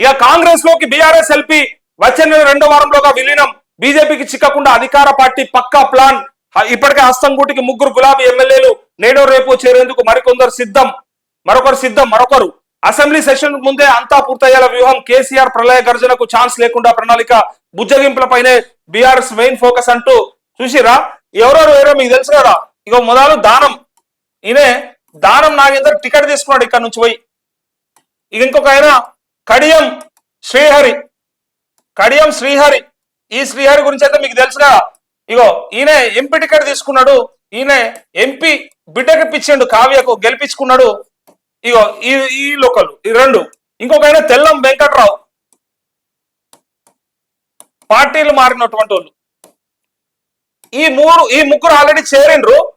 ఇక కాంగ్రెస్లోకి BRS LP వచ్చే నెల రెండో వారంలోగా విలీనం. బీజేపీకి చిక్కకుండా అధికార పార్టీ పక్కా ప్లాన్. ఇప్పటికే హస్తంగూటికి ముగ్గురు గులాబీ ఎమ్మెల్యేలు నేడో రేపు చేరేందుకు మరికొందరు సిద్ధం. మరొకరు సిద్ధం మరొకరు. అసెంబ్లీ సెషన్ ముందే అంతా పూర్తయ్యేలా వ్యూహం కేసీఆర్ ప్రళయ గర్జనకు ఛాన్స్ లేకుండా ప్రణాళిక బుజ్జగింపులపైనే బీఆర్ఎస్ మెయిన్ ఫోకస్ అంటూ చూసిరా ఎవరెవరు ఎవరో మీకు తెలుసు కదా? ఇక మొదలు దానం. ఈయనే దానం నాగేందర్ టికెట్ తీసుకున్నాడు ఇక్కడ నుంచి పోయి. ఇక ఇంకొక ఆయన కడియం శ్రీహరి. కడియం శ్రీహరి. ఈ శ్రీహరి గురించి అయితే మీకు తెలుసుగా? ఇగో ఈయన ఎంపీ టికెట్ తీసుకున్నాడు. ఈయన ఎంపీ బిడ్డకి పిచ్చిండు కావ్యకు గెలిపించుకున్నాడు. ఇగో ఈ ఈ లోకల్ ఈ రెండు. ఇంకొక ఆయన తెల్లం వెంకట్రావు. పార్టీలు మారినటువంటి వాళ్ళు. ఈ మూడు ఈ ముగ్గురు ఆల్రెడీ చేరిండ్రు.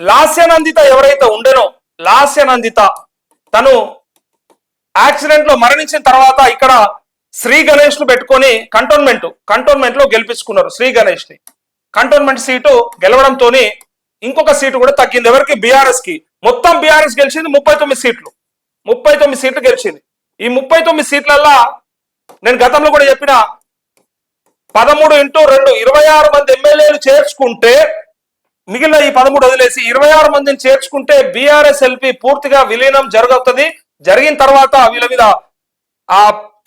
లాస్యనందిత ఎవరైతే ఉండేనో లాస్యనందిత తను యాక్సిడెంట్లో మరణించిన తర్వాత ఇక్కడ శ్రీ గణేష్ను పెట్టుకొని కంటోన్మెంట్ కంటోన్మెంట్లో గెలిపించుకున్నారు శ్రీ గణేష్ని కంటోన్మెంట్ సీటు గెలవడంతో ఇంకొక సీటు కూడా తగ్గింది. ఎవరికి? బీఆర్ఎస్కి మొత్తం బీఆర్ఎస్ గెలిచింది ముప్పై తొమ్మిది సీట్లు. ముప్పై తొమ్మిది సీట్లు గెలిచింది. ఈ ముప్పై తొమ్మిది సీట్లల్లా నేను గతంలో కూడా చెప్పిన పదమూడు ఇంటూ రెండు ఇరవై ఆరు మంది ఎమ్మెల్యేలు చేర్చుకుంటే మిగిలిన ఈ పదమూడు వదిలేసి ఇరవై ఆరు మందిని చేర్చుకుంటే బీఆర్ఎస్ ఎల్పీ పూర్తిగా విలీనం జరుగుతుంది జరిగిన తర్వాత వీళ్ళ మీద ఆ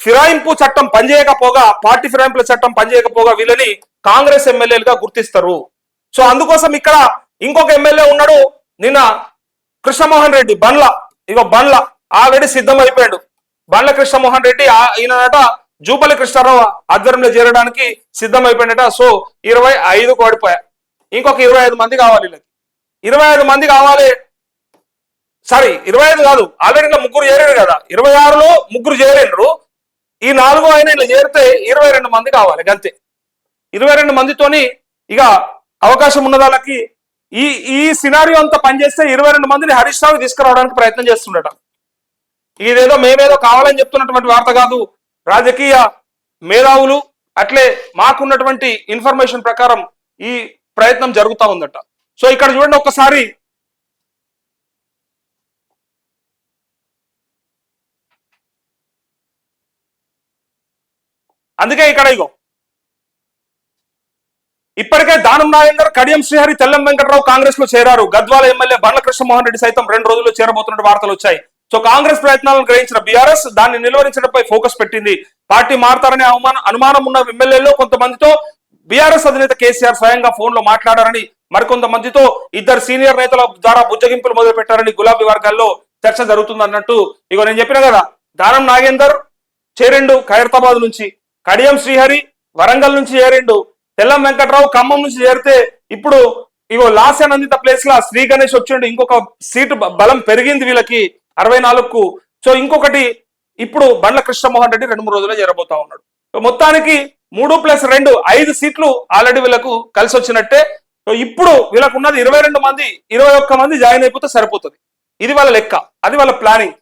ఫిరాయింపు చట్టం పనిచేయకపోగా పార్టీ ఫిరాయింపుల చట్టం పనిచేయకపోగా వీళ్ళని కాంగ్రెస్ ఎమ్మెల్యేలుగా గుర్తిస్తారు. సో అందుకోసం ఇక్కడ ఇంకొక ఎమ్మెల్యే ఉన్నాడు నిన్న కృష్ణమోహన్ రెడ్డి బండ్ల ఇగో బండ్ల ఆల్రెడీ సిద్ధం అయిపోయాడు. బండ్ల కృష్ణమోహన్ రెడ్డి ఈయనట జూపల్లి కృష్ణారావు ఆధ్వర్యంలో చేరడానికి సిద్ధం అయిపోయినట. సో ఇరవై ఐదు ఓడిపోయా ఇంకొక ఇరవై ఐదు మంది కావాలి వీళ్ళకి. ఇరవై ఐదు మంది కావాలి సారీ ఇరవై ఐదు కాదు ఆల్రెడీ ఇంకా ముగ్గురు చేరారు కదా. ఇరవై ఆరులో ముగ్గురు చేరిండ్రు ఈ నాలుగో ఆయన ఇలా చేరితే ఇరవై రెండు మంది కావాలి అంతే ఇరవై రెండు మందితోని ఇక అవకాశం ఉన్న వాళ్ళకి? ఈ ఈ సినారియో అంతా పనిచేస్తే ఇరవై రెండు మందిని హరీష్ రావు తీసుకురావడానికి ప్రయత్నం చేస్తుండట. ఇదేదో మేమేదో కావాలని చెప్తున్నటువంటి వార్త కాదు. రాజకీయ మేధావులు అట్లే మాకున్నటువంటి ఇన్ఫర్మేషన్ ప్రకారం ఈ ప్రయత్నం జరుగుతా ఉందట. సో ఇక్కడ చూడండి ఒక్కసారి అందుకే ఇక్కడ ఇగో. ఇప్పటికే దానం నాగేందర్ కడియం శ్రీహరి తెల్లం వెంకటరావు కాంగ్రెస్లో చేరారు. గద్వాల ఎమ్మెల్యే బండ్ల కృష్ణమోహన్ రెడ్డి సైతం రెండు రోజుల్లో చేరబోతున్న వార్తలు వచ్చాయి. సో కాంగ్రెస్ ప్రయత్నాలను గ్రహించిన బీఆర్ఎస్ దాన్ని నిలువరించడంపై ఫోకస్ పెట్టింది. పార్టీ మారతారనే అవమానం అనుమానం ఉన్న ఎమ్మెల్యేలో కొంతమందితో బీఆర్ఎస్ అధినేత కేసీఆర్ స్వయంగా ఫోన్లో మాట్లాడారని మరికొంతమందితో ఇద్దరు సీనియర్ నేతల ద్వారా బుజ్జగింపులు మొదలు పెట్టారని గులాబీ వర్గాల్లో చర్చ జరుగుతుంది అన్నట్టు ఇగో నేను చెప్పిన కదా. దానం నాగేందర్ చేరెండు ఖైరతాబాద్ నుంచి. కడియం శ్రీహరి వరంగల్ నుంచి చేరిండు. తెల్లం వెంకట్రావు ఖమ్మం నుంచి చేరితే ఇప్పుడు ఇగో లాస్యానందిత ప్లేస్ లా శ్రీ గణేష్ వచ్చిండు. ఇంకొక సీటు బలం పెరిగింది వీళ్ళకి అరవై నాలుగుకు. సో ఇంకొకటి ఇప్పుడు బండ్ల కృష్ణమోహన్ రెడ్డి రెండు మూడు రోజుల్లో చేరబోతా ఉన్నాడు. సో మొత్తానికి మూడు ప్లస్ రెండు ఐదు సీట్లు ఆల్రెడీ వీళ్ళకు కలిసి వచ్చినట్టే. సో ఇప్పుడు వీళ్ళకు ఉన్నది ఇరవై రెండు మంది ఇరవై ఒక్క మంది జాయిన్ అయిపోతే సరిపోతుంది. ఇది వాళ్ళ లెక్క. అది వాళ్ళ ప్లానింగ్